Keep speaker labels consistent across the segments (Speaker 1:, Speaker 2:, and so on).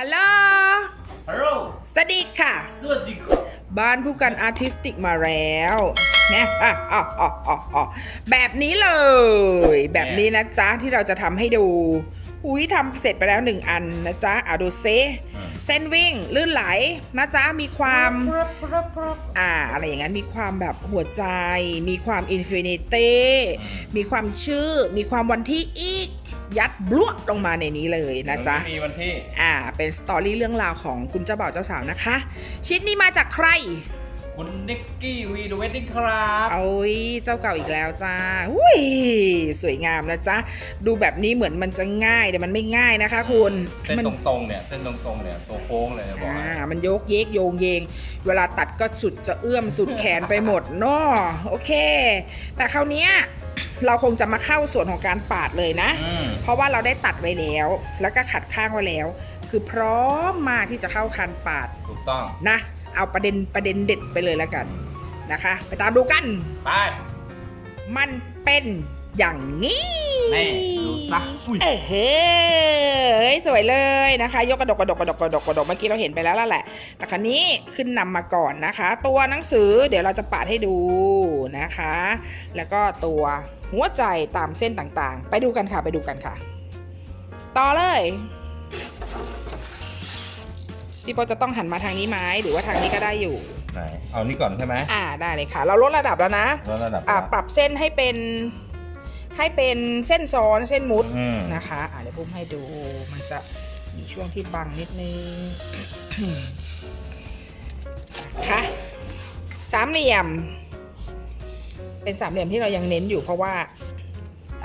Speaker 1: ฮัลโหล
Speaker 2: ฮัลโหล
Speaker 1: สวัสดีค่ะ
Speaker 2: สวัสดีครับ
Speaker 1: บ้านผู้กันอาร์ติสติกมาแล้วนะอะอะอะอะอะแบบนี้เลย แบบนี้นะจ๊ะที่เราจะทำให้ดู อุ้ยทำเสร็จไปแล้วหนึ่งอันนะจ๊ะอะดูเซเส้นวิ่งลื่นไหลนะจ๊ะมีความ
Speaker 2: ครับครับครับ
Speaker 1: อ่าอะไรอย่างนั้นมีความแบบหัวใจ มีความอินฟินิตี้มีความชื่อ มีความวันที่อีก ยัดบลวดลงมาในนี้เลยนะจ๊ะ
Speaker 2: มีวันที่
Speaker 1: อ่า เป็นสตอรี่เรื่องราวของคุณเจ้าบ่าวเจ้าสาวนะคะ ชิ้นนี้มาจากใคร
Speaker 2: คุณนิกกี้วีดูเวดดิ้งครับ
Speaker 1: เอายเจ้าเก่าอีกแล้วจ้าอุ้ยสวยงามนะจ๊ะ ดูแบบนี้เหมือนมันจะง่ายแต่มันไม่ง่ายนะคะคุณ
Speaker 2: เส้น
Speaker 1: มั
Speaker 2: ตรงๆเนี่ยเส้นตรงๆเนี่ยตัวโค้งเลยบอก
Speaker 1: อ่า
Speaker 2: ให้
Speaker 1: มันโยกเยกโยงเยง เวลาตัดก็สุดจะเอื้อมสุดแขนไปหมดเนาะโอเค แต่คราวเนี้ยเราคงจะมาเข้าส่วนของการปาดเลยนะ
Speaker 2: อืม
Speaker 1: เพราะว่าเราได้ตัดไว้แล้ว แล้วก็ขัดข้างไว้แล้ว คือพร้อมมากที่จะเข้าคันปาด
Speaker 2: ถูกต้อง
Speaker 1: นะ เอาประเด็นประเด็นเด็ดไปเลยแล้วกันนะคะ ไปตามดูกัน
Speaker 2: ไป
Speaker 1: มันเป็นอย่างนี้
Speaker 2: นี่ดูซะอุ้ย
Speaker 1: เออเฮ้ยสวยเลยนะคะ ยกกระดกกระดกกระดกกระดกกระดกเมื่อกี้เราเห็นไปแล้วแล้วแหละแต่คราวนี้ขึ้นนำมาก่อนนะคะ ตัวหนังสือเดี๋ยวเราจะปาดให้ดูนะคะ แล้วก็ตัวหัวใจตามเส้นต่างๆ ไปดูกันค่ะไปดูกันค่ะ ต่อเลย พี่โปจะต้องหันมาทางนี้ไหมหรือว่าทางนี้ก็ได้อยู่
Speaker 2: ไหนเอานี่ก่อนใช่ไหม
Speaker 1: อ่าได้เลยค่ะ เราลดระดับแล้วนะ
Speaker 2: แล้วระดับ
Speaker 1: อ่าปรับเส้นให้เป็น ให้เป็นเส้นซ้อนเส้นมุด
Speaker 2: อืม
Speaker 1: นะคะอ่าเดี๋ยวปุ้มให้ดูมันจะมีช่วงที่บังนิดนึง ค่ะสามเหลี่ยม เป็นสามเหลี่ยมที่เรายังเน้นอยู่เพราะว่า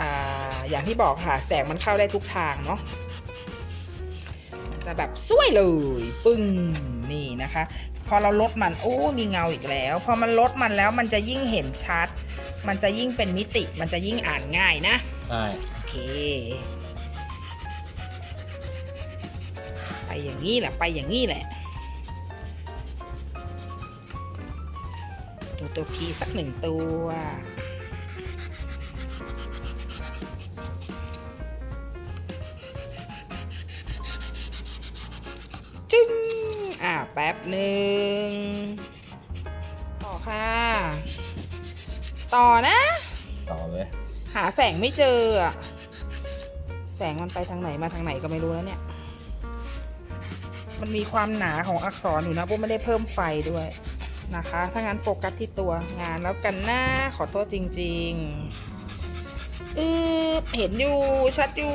Speaker 1: อ่าอย่างที่บอกค่ะ แสงมันเข้าได้ทุกทางเนาะ จะแบบสวยเลย ปึ้งนี่นะคะ พอเราลดมันโอ้มีเงาอีกแล้ว พอมันลดมันแล้วมันจะยิ่งเห็นชัด มันจะยิ่งเป็นมิติ มันจะยิ่งอ่านง่ายนะ
Speaker 2: ใช่
Speaker 1: โอเค ไปอย่างนี้แหละไปอย่างนี้แหละตัวตัวพีสักหนึ่งตัว ป๊บหนึ่งต่อค่ะ ต่อนะ
Speaker 2: ต่อเลย
Speaker 1: หาแสงไม่เจออะแสงมันไปทางไหนมาทางไหนก็ไม่รู้แล้วเนี่ย มันมีความหนาของอักษรอยู่นะพวกไม่ได้เพิ่มไฟด้วยนะคะ ถ้างั้นโฟกัสที่ตัวงานแล้วกันนะขอโทษจริง ๆ อือเห็นอยู่ชัดอยู่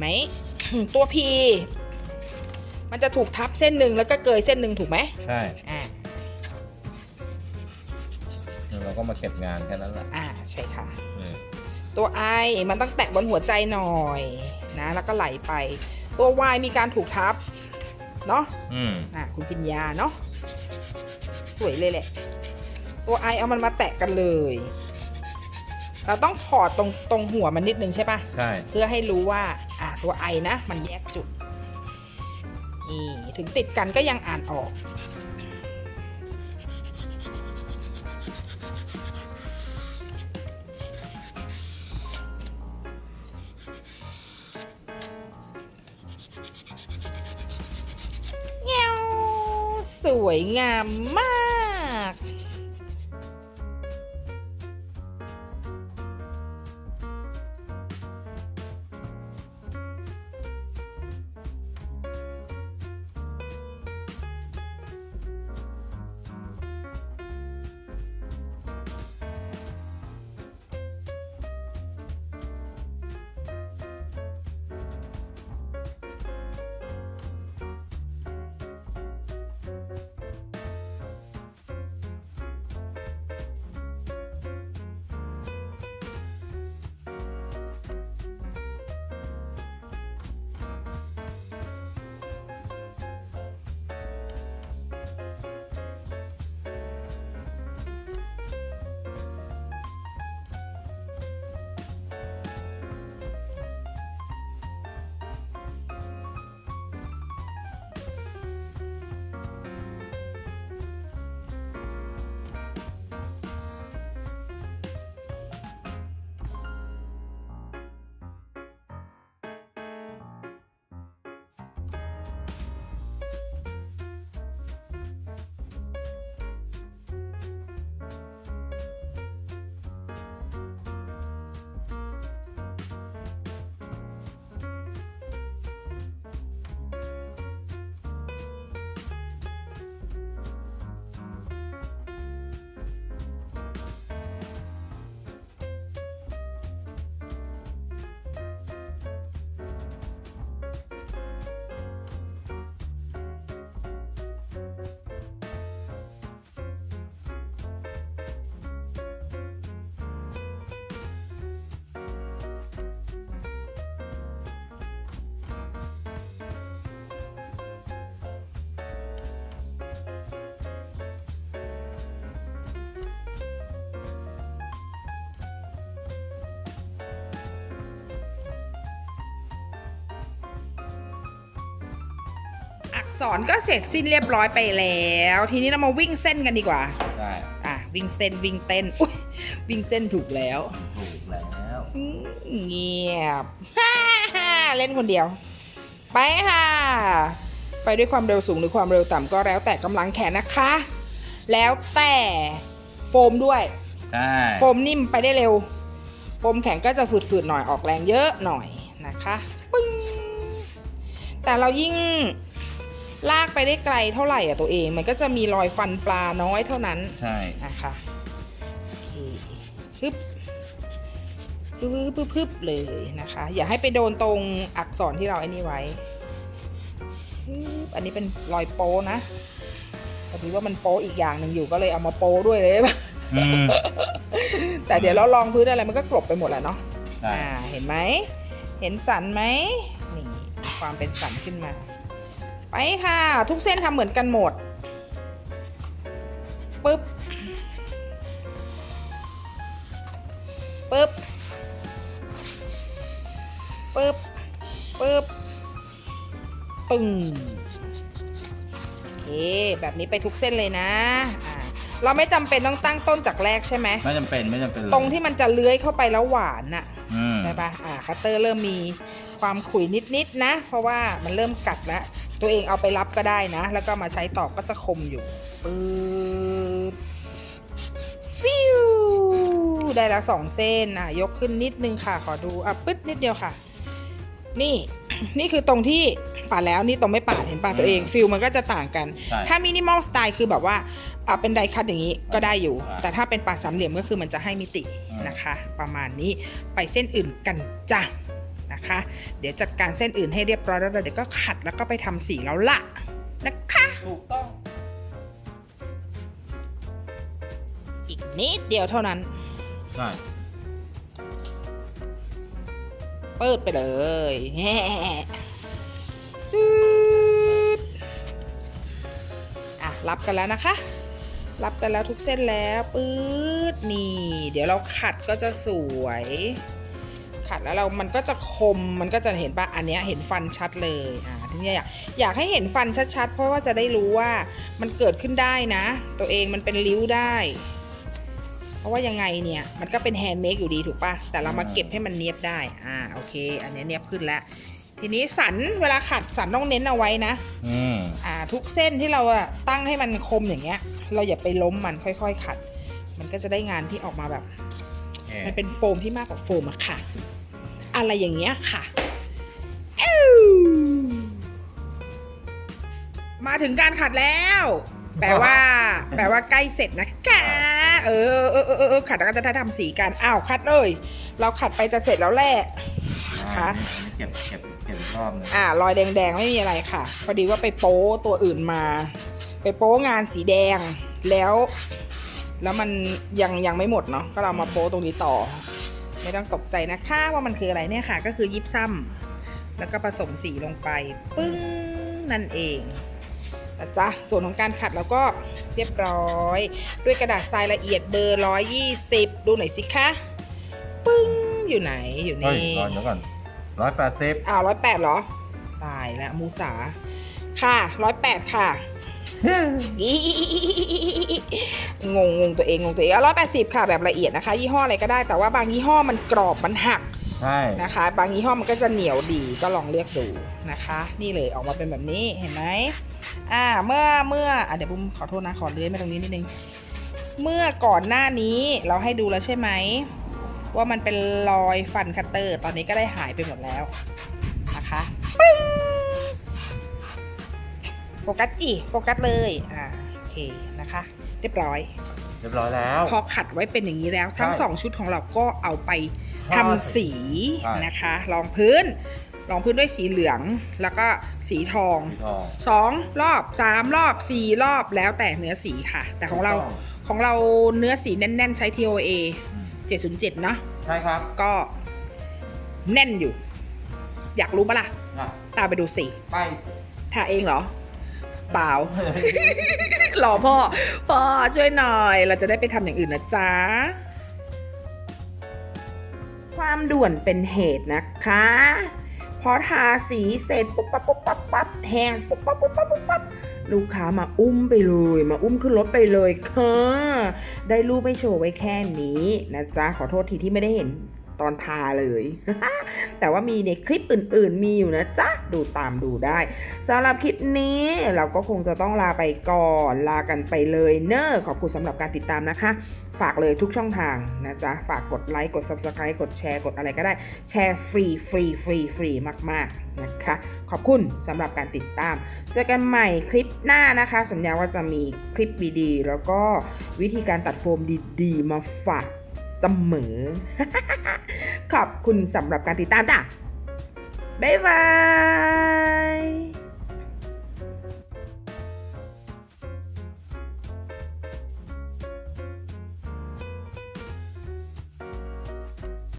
Speaker 1: ไหมตัวพีมันจะถูกทับเส้นหนึ่งแล้วก็เกยเส้นหนึ่งถูกไหม
Speaker 2: ใช่
Speaker 1: อ่า
Speaker 2: แล้วเราก็มาเก็บงานแค่นั้นแหละ
Speaker 1: อ่าใช่ค่ะ
Speaker 2: นี่
Speaker 1: ตัว I มันต้องแตะบนหัวใจหน่อยนะ แล้วก็ไหลไป ตัว Y มีการถูกทับ เนาะ
Speaker 2: อืม
Speaker 1: อะคุณปิญญาเนาะสวยเลยแหละ ตัว I เอามันมาแตะกันเลย เราต้องถอดตรงตรงหัวมันนิดนึงใช่ปะ
Speaker 2: ใช่
Speaker 1: เพื่อให้รู้ว่าอะตัว I นะ มันแยกจุดนี่ถึงติดกันก็ยังอ่านออกเงี้ยวสวยงามมาก ษรก็เสร็จสิ้นเรียบร้อยไปแล้ว ทีนี้เรามาวิ่งเส้นกันดีกว่า
Speaker 2: ได้
Speaker 1: อะวิ่งเส้นวิ่งเต้นอุ้ยวิ่งเส้นถูกแล้ว
Speaker 2: ถูกแล้ว
Speaker 1: อืมเงียบ เล่นคนเดียว ไปค่ะ ไปด้วยความเร็วสูงหรือความเร็วต่ำก็แล้วแต่กำลังแขนนะคะ แล้วแต่โฟมด้วย
Speaker 2: ใช่
Speaker 1: โฟมนิ่มไปได้เร็ว โฟมแข็งก็จะฝืดๆหน่อยออกแรงเยอะหน่อยนะคะปึ้งแต่เรายิ่ง ลากไปได้ไกลเท่าไหร่อะตัวเอง มันก็จะมีรอยฟันปลาน้อยเท่านั้น
Speaker 2: ใช่
Speaker 1: นะคะโอเคฮึบฮึบฮึบฮึบฮึบเลยนะคะ อย่าให้ไปโดนตรงอักษรที่เราไอ้นี่ไว้ฮึบอันนี้เป็นรอยโป้นะพอดีว่ามันโป้อีกอย่างหนึ่งอยู่ก็เลยเอามาโป้ด้วยเลย
Speaker 2: อืม
Speaker 1: แต่เดี๋ยวเราลองพื้นอะไรมันก็กลบไปหมดแหละเนาะ
Speaker 2: ใช่
Speaker 1: อ่า เห็นไหม เห็นสันไหมนี่มีความเป็นสันขึ้นมา ไปค่ะ ทุกเส้นทำเหมือนกันหมดปึ๊บปึ๊บปึ๊บปึ๊บปึ้งโอเคแบบนี้ไปทุกเส้นเลยนะอ่าเราไม่จำเป็นต้องตั้งต้นจากแรกใช่ไหม
Speaker 2: ไม่จำเป็นไม่จำเป็นเลย
Speaker 1: ตรงที่มันจะเลื้อยเข้าไปแล้วหวานน่ะ
Speaker 2: อืม
Speaker 1: ใช่ปะอ่าคัตเตอร์เริ่มมีความขุยนิดๆนะ เพราะว่ามันเริ่มกัดแล้ว ตัวเองเอาไปรับก็ได้นะ แล้วก็มาใช้ต่อก็จะคมอยู่ปึ๊บฟิวได้แล้วสองเส้นอะยกขึ้นนิดนึงค่ะ ขอดูอะปึ๊ดนิดเดียวค่ะ นี่นี่คือตรงที่ปาดแล้วนี่ตรงไม่ปาดเห็นป่ะตัวเองฟิลมันก็จะต่างกัน
Speaker 2: ใช่
Speaker 1: ถ้ามินิมอลสไตล์คือแบบว่าอะเป็นไดคัตอย่างนี้ก็ได้อยู่ แต่ถ้าเป็นปาดสามเหลี่ยมก็คือมันจะให้มิตินะคะ ประมาณนี้ไปเส้นอื่นกันจ้ะ นะคะ เดี๋ยวจัดการเส้นอื่นให้เรียบร้อยแล้วเดี๋ยวก็ขัดแล้วก็ไปทำสีแล้วล่ะนะคะ
Speaker 2: ถูกต้อง
Speaker 1: อีกนิดเดียวเท่านั้น
Speaker 2: ใช่
Speaker 1: เปิดไปเลยแง่จืดอะ รับกันแล้วนะคะ รับกันแล้วทุกเส้นแล้วปื๊ดนี่ เดี๋ยวเราขัดก็จะสวย ขัดแล้วเรา มันก็จะคม มันก็จะเห็นปะอันเนี้ยเห็นฟันชัดเลย อ่า ทีนี้อยากอยากให้เห็นฟันชัดๆ เพราะว่าจะได้รู้ว่ามันเกิดขึ้นได้นะ ตัวเองมันเป็นริ้วได้ เพราะว่ายังไงเนี่ย มันก็เป็นแฮนด์เมดอยู่ดีถูกปะแต่เรามาเก็บให้มันเนียบได้ อ่า โอเค อันเนี้ยเนียบขึ้นแล้ว ทีนี้สันเวลาขัดสันต้องเน้นเอาไว้นะ
Speaker 2: อืม
Speaker 1: อ่า ทุกเส้นที่เราอะตั้งให้มันคมอย่างเงี้ย เราอย่าไปล้มมันค่อย ๆ ขัด มันก็จะได้งานที่ออกมาแบบ มันเป็นโฟมที่มากกว่าโฟมอะค่ะ อะไรอย่างเงี้ยค่ะอิ๊วมาถึงการขัดแล้ว แปลว่า แปลว่าใกล้เสร็จนะคะเออเออเออเออเออขัดแล้วก็จะได้ทำสีกันอ้าวคัดเลย เราขัดไปจะเสร็จแล้วแหละค่ะ
Speaker 2: เก็บเก็บเก็บอีกรอบหนึง
Speaker 1: อ่ารอยแดงๆ ไม่มีอะไรค่ะ พอดีว่าไปโป๊ตัวอื่นมา ไปโป๊งานสีแดงแล้ว แล้วมันยังยังไม่หมดเนาะก็เรามาโป๊ตรงนี้ต่อ ไม่ต้องตกใจนะคะว่ามันคืออะไรเนี่ยค่ะ ก็คือยิบซ้ำแล้วก็ผสมสีลงไป ปึ้งนั่นเองนะจ๊ะส่วนของการขัดเราก็เรียบร้อย ด้วยกระดาษทรายละเอียดเบอร์ 120 ดูหน่อยสิคะ ปึ้งอยู่ไหนอยู่
Speaker 2: เฮ้ย
Speaker 1: นี่
Speaker 2: รอเดี๋ยวก่อนร้อยแปดสิบ
Speaker 1: อ้าวร้อยแปดเหรอ ตายแล้วมูสา ค่ะร้อยแปดค่ะ งงงงตัวเองงงตัวเองร้อยแปดสิบค่ะแบบละเอียดนะคะ ยี่ห้ออะไรก็ได้แต่ว่าบางยี่ห้อมันกรอบมันหัก
Speaker 2: ใช่
Speaker 1: นะคะ บางยี่ห้อมันก็จะเหนียวดีก็ลองเลือกดูนะคะ นี่เลยออกมาเป็นแบบนี้เห็นไหมอ่าเมื่อเมื่ออะเดี๋ยวบุ้มขอโทษนะขอเลื้อยมาตรงนี้นิดนึงเมื่อก่อนหน้านี้เราให้ดูแล้วใช่ไหมว่ามันเป็นรอยฟันคัตเตอร์ ตอนนี้ก็ได้หายไปหมดแล้ว กัสจีโฟกัสเลยอ่าโอเคนะคะ เรียบร้อย
Speaker 2: เรียบร้อยแล้ว
Speaker 1: พอขัดไว้เป็นอย่างนี้แล้ว ทั้ง
Speaker 2: ใช่
Speaker 1: สองชุดของเราก็เอาไปทำสี
Speaker 2: ใช่
Speaker 1: นะคะ รองพื้นรองพื้นด้วยสีเหลืองแล้วก็สีทอง
Speaker 2: สีทอง
Speaker 1: สองรอบสามรอบสี่รอบแล้วแต่เนื้อสีค่ะ แต่ของเรา
Speaker 2: ถูกต้อง
Speaker 1: ของเราเนื้อสีแน่น ๆ ใช้ TOA 707 เนาะ
Speaker 2: ใช่ครับ
Speaker 1: ก็แน่นอยู่ อยากรู้ปะล่ะ
Speaker 2: อะ
Speaker 1: ตามไปดูสิ
Speaker 2: ไป
Speaker 1: ทาเองเหรอ เปล่ารอพ่อ พ่อช่วยหน่อย เราจะได้ไปทำอย่างอื่นนะจ๊ะ ความด่วนเป็นเหตุนะคะ พอทาสีเสร็จปุ๊บปั๊บปุ๊บปั๊บปั๊บแห้งปุ๊บปั๊บปุ๊บปั๊บปุ๊บปั๊บลูกค้ามาอุ้มไปเลย มาอุ้มขึ้นรถไปเลยค่ะ ได้รูปไม่โชว์ไว้แค่นี้นะจ๊ะ ขอโทษทีที่ไม่ได้เห็น ตอนทาเลย แต่ว่ามีในคลิปอื่นๆ มีอยู่นะจ๊ะ ดูตามดูได้สำหรับคลิปนี้เราก็คงจะต้องลาไปก่อนลากันไปเลยเนอะขอบคุณสำหรับการติดตามนะคะ ฝากเลยทุกช่องทางนะจ๊ะ ฝากกดไลค์กด Subscribe กดแชร์กดอะไรก็ได้แชร์ฟรีฟรีฟรีฟรีมากๆนะคะ ขอบคุณสำหรับการติดตาม เจอกันใหม่คลิปหน้านะคะ สัญญาว่าจะมีคลิปดีๆแล้วก็วิธีการตัดโฟมดีๆ มาฝาก เสมอ ขอบคุณสำหรับการติดตามจ้ะ บ๊ายบาย